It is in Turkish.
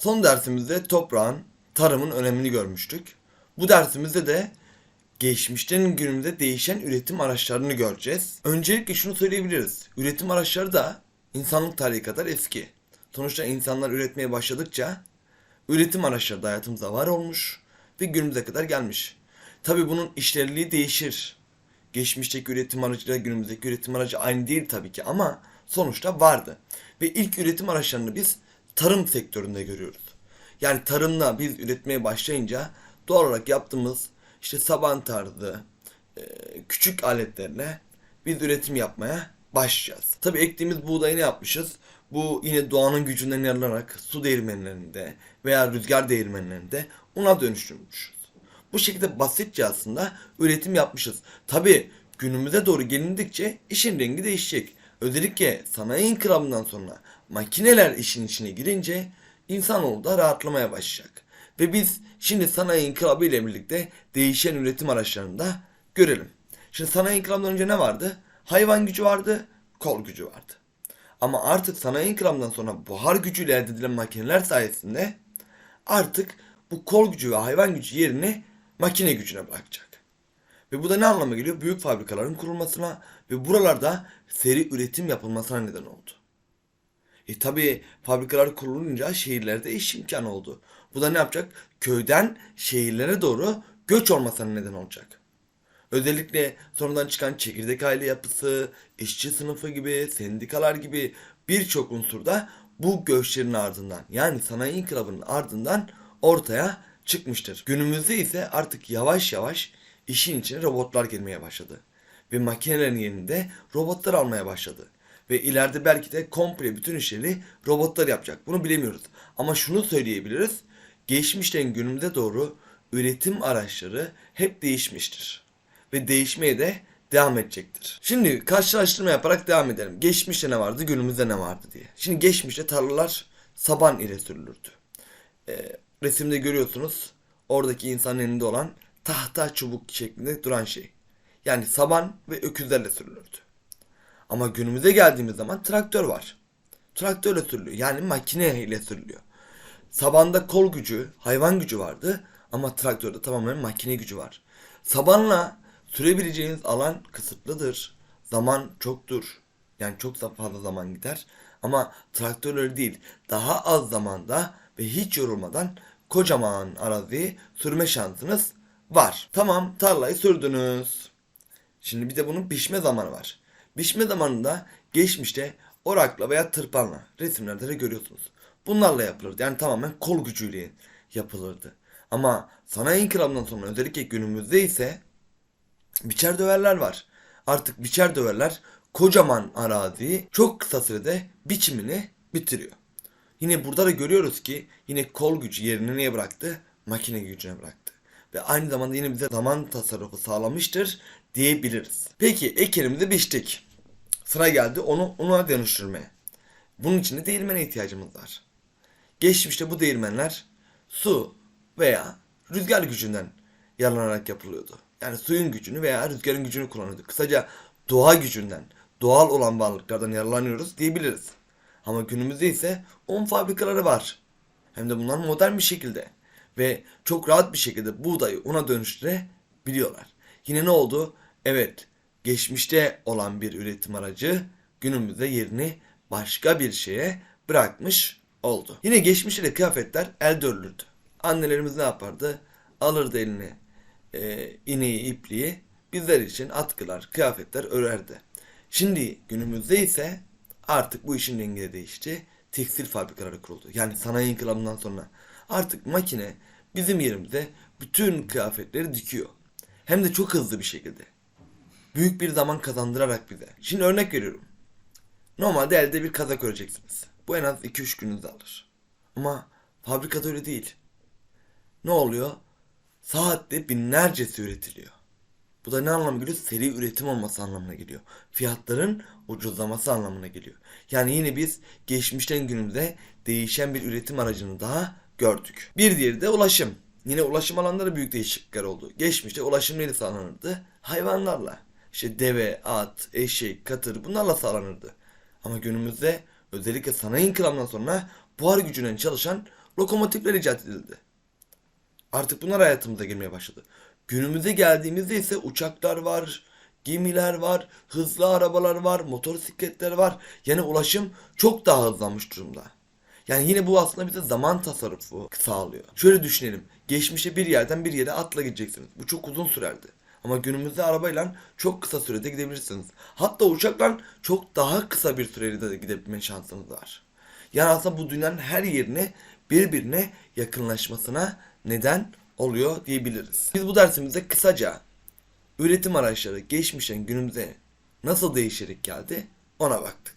Son dersimizde toprağın, tarımın önemini görmüştük. Bu dersimizde de geçmişten günümüze değişen üretim araçlarını göreceğiz. Öncelikle şunu söyleyebiliriz. Üretim araçları da insanlık tarihi kadar eski. Sonuçta insanlar üretmeye başladıkça üretim araçları da hayatımıza var olmuş ve günümüze kadar gelmiş. Tabi bunun işlevliliği değişir. Geçmişteki üretim aracıyla günümüzdeki üretim aracı aynı değil tabii ki ama sonuçta vardı. Ve ilk üretim araçlarını biz tarım sektöründe görüyoruz. Yani tarımla biz üretmeye başlayınca doğal olarak yaptığımız işte saban tarzı e, küçük aletlerle biz üretim yapmaya başlayacağız. Tabii ektiğimiz buğdayı ne yapmışız? Bu yine doğanın gücünden yararlanarak su değirmenlerinde veya rüzgar değirmenlerinde una dönüştürmüşüz. Bu şekilde basitçe aslında üretim yapmışız. Tabi günümüze doğru gelindikçe işin rengi değişecek. Özellikle sanayi inkılabından sonra makineler işin içine girince insanoğlu da rahatlamaya başlayacak. Ve biz şimdi sanayi inkılabı ile birlikte değişen üretim araçlarını da görelim. Şimdi sanayi inkılabından önce ne vardı? Hayvan gücü vardı, kol gücü vardı. Ama artık sanayi inkılabından sonra buhar gücüyle elde edilen makineler sayesinde artık bu kol gücü ve hayvan gücü yerini makine gücüne bırakacak. Ve bu da ne anlama geliyor? Büyük fabrikaların kurulmasına ve buralarda seri üretim yapılmasına neden oldu. E tabi fabrikalar kurulunca şehirlerde iş imkanı oldu. Bu da ne yapacak? Köyden şehirlere doğru göç olmasına neden olacak. Özellikle sonradan çıkan çekirdek aile yapısı, işçi sınıfı gibi, sendikalar gibi birçok unsurda bu göçlerin ardından yani sanayi inkılabının ardından ortaya çıkmıştır. Günümüzde ise artık yavaş yavaş işin içine robotlar girmeye başladı. Ve makinelerin yerinde robotlar almaya başladı. Ve ileride belki de komple bütün işleri robotlar yapacak. Bunu bilemiyoruz. Ama şunu söyleyebiliriz. Geçmişten günümüze doğru üretim araçları hep değişmiştir. Ve değişmeye de devam edecektir. Şimdi karşılaştırma yaparak devam edelim. Geçmişte ne vardı, günümüzde ne vardı diye. Şimdi geçmişte tarlalar saban ile sürülürdü. Ee, resimde görüyorsunuz oradaki insanın elinde olan tahta çubuk şeklinde duran şey. Yani saban ve öküzlerle sürülürdü. Ama günümüze geldiğimiz zaman traktör var. Traktörle sürülüyor. Yani makine ile sürülüyor. Sabanda kol gücü, hayvan gücü vardı ama traktörde tamamen makine gücü var. Sabanla sürebileceğiniz alan kısıtlıdır. Zaman çoktur. Yani çok da fazla zaman gider. Ama traktör öyle değil. Daha az zamanda ve hiç yorulmadan kocaman araziyi sürme şansınız var. Tamam tarlayı sürdünüz. Şimdi bir de bunun biçme zamanı var. Biçme zamanında geçmişte orakla veya tırpanla resimlerde de görüyorsunuz. Bunlarla yapılırdı. Yani tamamen kol gücüyle yapılırdı. Ama sanayi inkılabından sonra özellikle günümüzde ise biçer döverler var. Artık biçer döverler kocaman araziyi çok kısa sürede biçimini bitiriyor. Yine burada da görüyoruz ki yine kol gücü yerini neye bıraktı? Makine gücüne bıraktı. Ve aynı zamanda yine bize zaman tasarrufu sağlamıştır diyebiliriz. Peki ekerimizi biçtik. Sıra geldi onu una dönüştürmeye. Bunun için de değirmene ihtiyacımız var. Geçmişte bu değirmenler su veya rüzgar gücünden yararlanarak yapılıyordu. Yani suyun gücünü veya rüzgarın gücünü kullanıyorduk. Kısaca doğa gücünden, doğal olan varlıklardan yararlanıyoruz diyebiliriz. Ama günümüzde ise un fabrikaları var. Hem de bunlar modern bir şekilde. Ve çok rahat bir şekilde buğdayı una dönüştürebiliyorlar. Yine ne oldu? Evet, geçmişte olan bir üretim aracı günümüzde yerini başka bir şeye bırakmış oldu. Yine geçmişte kıyafetler elde örülürdü. Annelerimiz ne yapardı? Alırdı eline e, ineği, ipliği bizler için atkılar, kıyafetler örerdi. Şimdi günümüzde ise artık bu işin rengi de değişti. Tekstil fabrikaları kuruldu. Yani sanayi inkılabından sonra artık makine bizim yerimize bütün kıyafetleri dikiyor. Hem de çok hızlı bir şekilde. Büyük bir zaman kazandırarak bize. Şimdi örnek veriyorum. Normalde elde bir kazak öreceksiniz. Bu en az 2-3 gününüzü alır. Ama fabrikada öyle değil. Ne oluyor? Saatte binlercesi üretiliyor. Bu da ne anlamına geliyor? Seri üretim olması anlamına geliyor. Fiyatların ucuzlaması anlamına geliyor. Yani yine biz geçmişten günümüze değişen bir üretim aracını daha gördük. Bir diğeri de ulaşım. Yine ulaşım alanları büyük değişiklikler oldu. Geçmişte ulaşım neyle sağlanırdı? Hayvanlarla. İşte deve, at, eşek, katır bunlarla sağlanırdı. Ama günümüzde özellikle sanayi inkılabından sonra buhar gücünden çalışan lokomotifler icat edildi. Artık bunlar hayatımıza girmeye başladı. Günümüze geldiğimizde ise uçaklar var, gemiler var, hızlı arabalar var, motosikletler var. Yani ulaşım çok daha hızlanmış durumda. Yani yine bu aslında bize zaman tasarrufu sağlıyor. Şöyle düşünelim. Geçmişte bir yerden bir yere atla gideceksiniz. Bu çok uzun sürerdi. Ama günümüzde arabayla çok kısa sürede gidebilirsiniz. Hatta uçakla çok daha kısa bir sürede de gidebilme şansınız var. Yani aslında bu dünyanın her yerine birbirine yakınlaşmasına neden oluyor diyebiliriz. Biz bu dersimizde kısaca üretim araçları geçmişten günümüze nasıl değişerek geldi ona baktık.